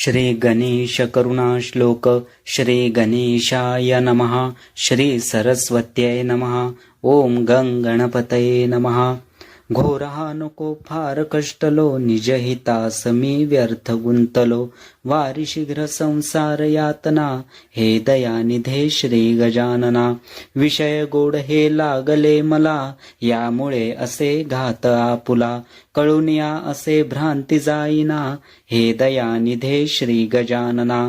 श्री गणेश करुणा श्लोक श्री गणेशाय नमः श्री सरस्वत्यै नमः ओम गंग गणपतये नमः। घोरहा नको फार कष्टलो निजहितास मी व्यर्थ गुंतलो वारी शीघ्र संसार यातना हे दयानिधे श्री गजानना। विषय गोड हे लागले मला यामुळे असे घात आपुला। कळून या असे भ्रांती जाईना हे दयानिधे श्री गजानना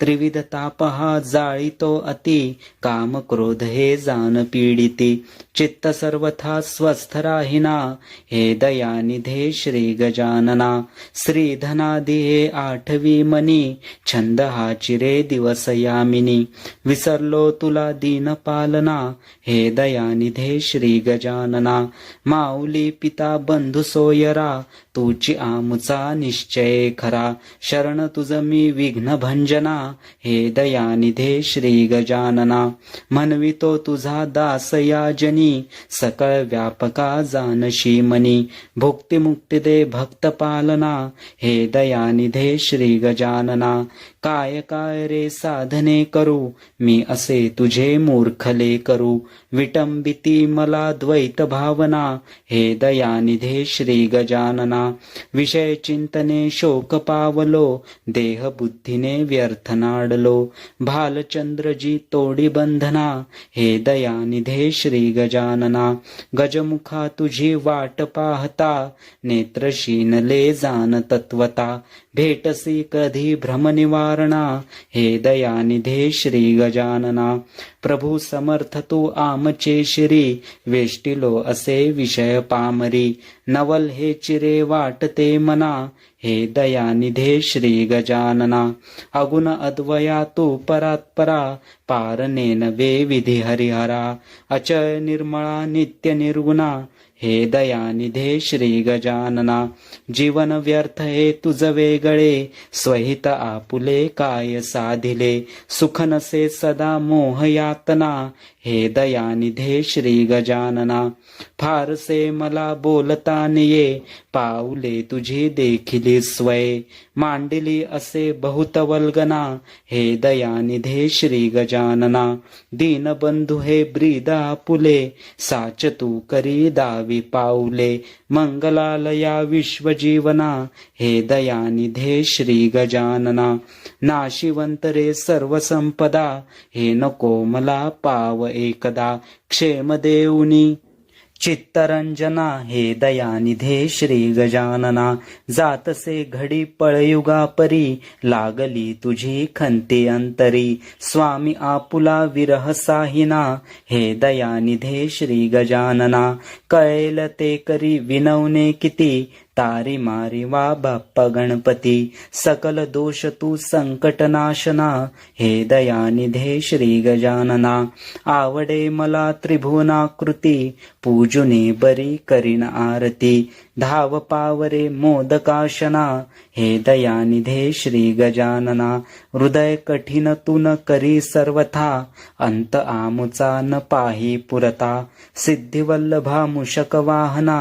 त्रिविध तापहा जाळीतो अति काम क्रोध हे जान पीडिती चित्त सर्वथा स्वस्थ राहिना हे दयानिधे श्री गजानना श्रीधनादि हे आठवी मनी छंद हा चिरे दिवस यामिनी विसरलो तुला दीन पालना हे दयानिधे श्री गजानना माऊली पिता बंधू सोयरा तुची आमचा निश्चय खरा खरा शरण तुझ मी विघ्न भंजना हे दयानिधे श्री गजानना. म्हणवितो तुझा दास या जनी सकळ व्यापका जानशी मनी भुक्ती मुक्ती दे भक्त पालना हे दयानिधे श्री गजानना. काय काय रे साधने करू मी असे तुझे मूर्खले करू. विटंबिती मला द्वैत भावना हे दयानिधे श्री गजानना. विषय चिंतने शोक पावलो देह बुद्धीने व्यर्थ नाडलो. भालचंद्रजी तोडी बंधना हे दयानिधे श्री गजानना. गजमुखा तुझी वाट पाहता नेत्र शीनले जान तत्वता. भेटसी कधी भ्रम निवारणा हे दयानिधे श्री गजानना. प्रभू समर्थ तू आमचे श्री वेष्टिलो असे विषय पामरी. नवल हे चिरे वाटते मना हे दयानिधे श्री गजानना. अगुण अद्वया तू परात्परा पारनेन वे विधी हरिहरा अचय निर्मळा नित्य निर्गुणा हे दयानिधे श्री गजानना. जीवन व्यर्थ हे तुझ वेगळे स्वहित आपुले काय साधिले. सुख नसे सदा मोह यातना हे दयानिधे श्री गजानना. फारसे मला बोलता निये पाऊले तुझी देखिली स्वय. मांडिली असे बहुत वल्गना हे दयानिधे श्री गजानना. दीनबंधू हे ब्रीदा पुले साच तू करी दावी पाऊले। मंगलालया विश्वजीवना हे दयानिधे श्री गजानना। नाशिवंतरे सर्व संपदा हे नको मला पाव एकदा। क्षेम देऊनी चित्तरंजना हे दयानिधे श्री गजानना. जातसे घडी पळयुगा परी लागली तुझी खंती अंतरी. स्वामी आपुला विरह साहिना हे दयानिधे श्री गजानना. कळेल ते करी विनवणे किती तारी मारी वा बाप्पा गणपती सकल दोष तू संकटनाशना हे दयानिधे श्री गजानना आवडे मला त्रिभुवनाकृती पूजुने बरी करीन आरती धाव पावरे मोदकाशना हे दयानिधे श्री गजानना हृदय कठीण तू न करी सर्वथा अंत आमुचा न पाही पुरता सिद्धिवल्लभा मुशक वाहना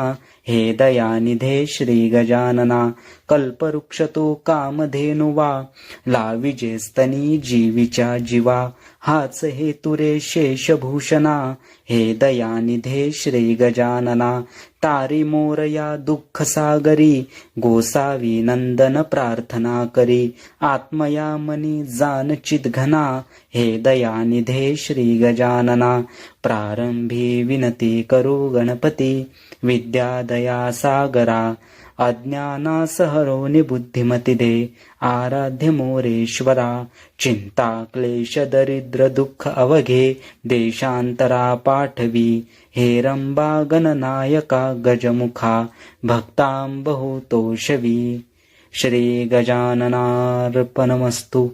हे दयानिधे श्री गजानना कल्पवृक्ष तो कामधेनु वा लाविजे स्तनी जीवीच्या जीवा हाच हे तुरे शेषभूषणा हे दयानिधे श्री गजानना तारी मोरया दुःख सागरी गोसावी नंदन प्रार्थना करी आत्मया मनी जान चिद्घना हे दयानिधे श्री गजानना प्रारंभी विनती करू गणपती विद्या दया सागरा अज्ञानासहरोनि बुद्धिमतिदे आराध्य मोरेश्वरा चिंता क्लेश दरिद्र दुःख अवघे देशांतरा पाठवी। हे गणनायका गजमुखा भक्तां बहुतोषवी श्री गजाननार्पणमस्तु।